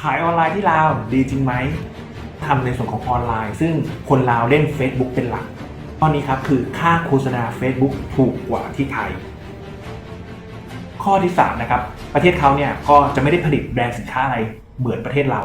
ขายออนไลน์ที่ลาวดีจริงไหมทำในส่วนของออนไลน์ ซึ่งคนลาวเล่น Facebook เป็นหลักข้อนี้ครับคือค่าโฆษณา Facebook ถูกกว่าที่ไทย ข้อที่3นะครับประเทศเขาเนี่ยก็จะไม่ได้ผลิตแบรนด์สินค้าอะไรเหมือนประเทศเรา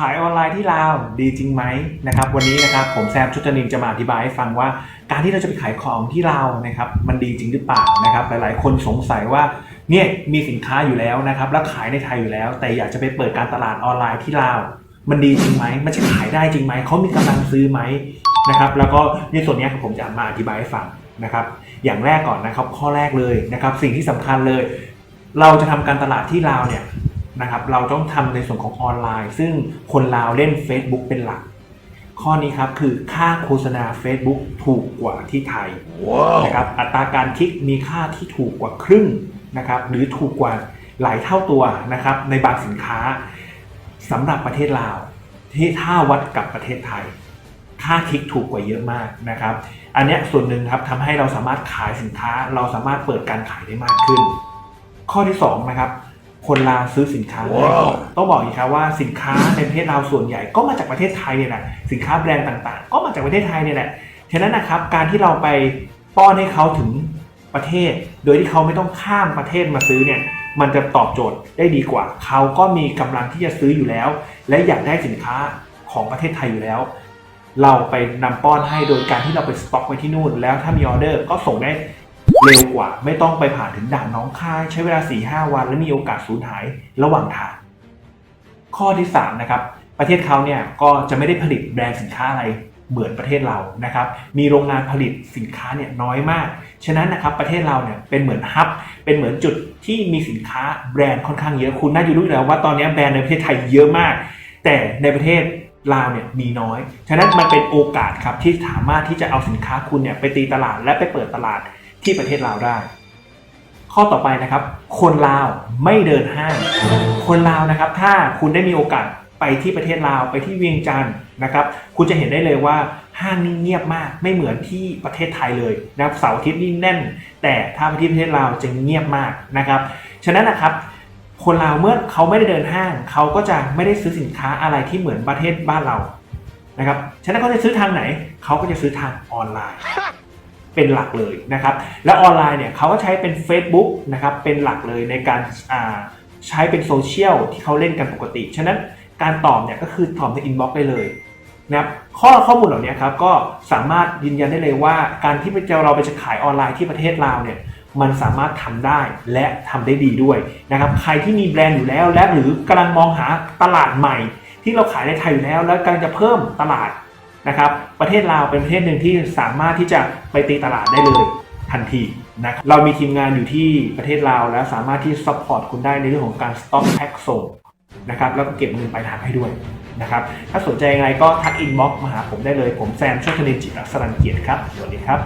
ขายออนไลน์ที่ลาวดีจริงไหมนะครับวันนี้นะครับผมแซมชุตนินจะมาอธิบายให้ฟังว่า การที่เราจะไปขายของที่ลาวนะครับมันดีจริงหรือเปล่านะครับหลายๆ คนสงสัยว่าเนี่ยมีสินค้าอยู่แล้วนะครับแล้วขายในไทยอยู่แล้ว แต่อยากจะไปเปิดการตลาดออนไลน์ที่ลาว มันดีจริงไหมมันจะขายได้จริงไหมเขามีกำลังซื้อไหมนะครับแล้วก็ในส่วนนี้ผมจะมาอธิบายให้ฟังนะครับอย่างแรกก่อนนะครับข้อแรกเลยนะครับสิ่งที่สำคัญเลย เราจะทำการตลาดที่ลาวเนี่ย นะครับเราต้องทำในส่วนของออนไลน์ ซึ่งคนลาวเล่น Facebook เป็นหลัก ข้อนี้ครับคือค่าโฆษณา Facebook ถูกกว่าที่ไทยนะครับอัตราการคลิกมีค่าที่ถูกกว่าครึ่งนะครับหรือถูกกว่าหลายเท่าตัวนะครับในบางสินค้าสำหรับประเทศลาวที่ถ้าวัดกับประเทศไทย ค่าคลิกถูกกว่าเยอะมากนะครับ อันเนี้ยส่วนหนึ่งครับทำให้เราสามารถขายสินค้า เราสามารถเปิดการขายได้มากขึ้น ข้อที่สองนะครับ คนลาวซื้อสินค้าง่ายกว่าต้องบอกอีกครับว่าสินค้าในประเทศลาวส่วนใหญ่ก็มาจากประเทศไทยเนี่ยแหละสินค้าแบรนด์ต่างๆ ก็มาจากประเทศไทยเนี่ยแหละฉะนั้นนะครับการที่เราไปป้อนให้เขาถึงประเทศ โดยที่เขาไม่ต้องข้ามประเทศมาซื้อเนี่ยมันจะตอบโจทย์ได้ดีกว่า เขาก็มีกำลังที่จะซื้ออยู่แล้ว และอยากได้สินค้าของประเทศไทยอยู่แล้ว เราไปนำป้อนให้โดยการที่เราไปสต็อกไว้ที่นู่น แล้วถ้ามีออเดอร์ก็ส่งได้ เร็วกว่า ไม่ต้องไปผ่านถึงด่านน้องค่ายใช้เวลา 4-5 วัน และมีโอกาสสูญหายระหว่างทาง ข้อที่3นะครับประเทศเขาเนี่ยก็จะไม่ได้ผลิตแบรนด์สินค้าอะไรเหมือนประเทศเรานะครับ มีโรงงานผลิตสินค้าเนี่ยน้อยมาก ฉะนั้นนะครับประเทศเราเนี่ยเป็นเหมือนฮับ เป็นเหมือนจุดที่มีสินค้าแบรนด์ค่อนข้างเยอะ คุณน่าจะรู้อยู่แล้วว่าตอนนี้แบรนด์ในประเทศไทยเยอะมาก แต่ในประเทศลาวเนี่ยมีน้อย ฉะนั้นมันเป็นโอกาสครับที่สามารถที่จะเอาสินค้าคุณเนี่ยไปตีตลาดและไปเปิดตลาด ที่ประเทศลาวได้ ข้อต่อไปนะครับ คนลาวไม่เดินห้าง คนลาวนะครับ ถ้าคุณได้มีโอกาสไปที่ประเทศลาวไปที่เวียงจันทร์นะครับ คุณจะเห็นได้เลยว่าห้างนี่เงียบมากไม่เหมือนที่ประเทศไทยเลยนะครับเสาร์อาทิตย์นี่แน่น แต่ถ้าไปที่ประเทศลาวจะเงียบมากนะครับ ฉะนั้นนะครับคนลาวเมื่อเขาไม่ได้เดินห้าง เขาก็จะไม่ได้ซื้อสินค้าอะไรที่เหมือนประเทศบ้านเรานะครับ ฉะนั้นเขาจะซื้อทางไหน เขาก็จะซื้อทางออนไลน์ เป็นหลักเลยนะครับ และออนไลน์เนี่ยเขาก็ใช้เป็น Facebook นะครับเป็นหลักเลยในการใช้เป็นโซเชียลที่เขาเล่นกันปกติ ฉะนั้นการตอบเนี่ยก็คือตอบในอินบ็อกซ์ได้เลยนะครับข้อข้อมูลเหล่านี้ครับก็สามารถยืนยันได้เลยว่า การที่เราไปจะขายออนไลน์ที่ประเทศลาวเนี่ยมันสามารถทำได้และทำได้ดีด้วยนะครับใครที่มีแบรนด์อยู่แล้ว และหรือกำลังมองหาตลาดใหม่ ที่เราขายในไทยอยู่แล้ว แล้วกำลังจะเพิ่มตลาด นะครับประเทศลาวเป็นประเทศหนึ่งที่สามารถที่จะไปตีตลาดได้เลยทันทีนะครับเรามีทีมงานอยู่ที่ประเทศลาวแล้วสามารถที่ซัพพอร์ตคุณได้ในเรื่องของการสต็อกแพ็คส่งนะครับแล้วก็เก็บเงินปลายทางให้ด้วยนะครับถ้าสนใจยังไงก็ทักอินบ็อกมาหาผมได้เลย ผมแซมโชคธนินจิตอักษรันเกียรติครับสวัสดีครับ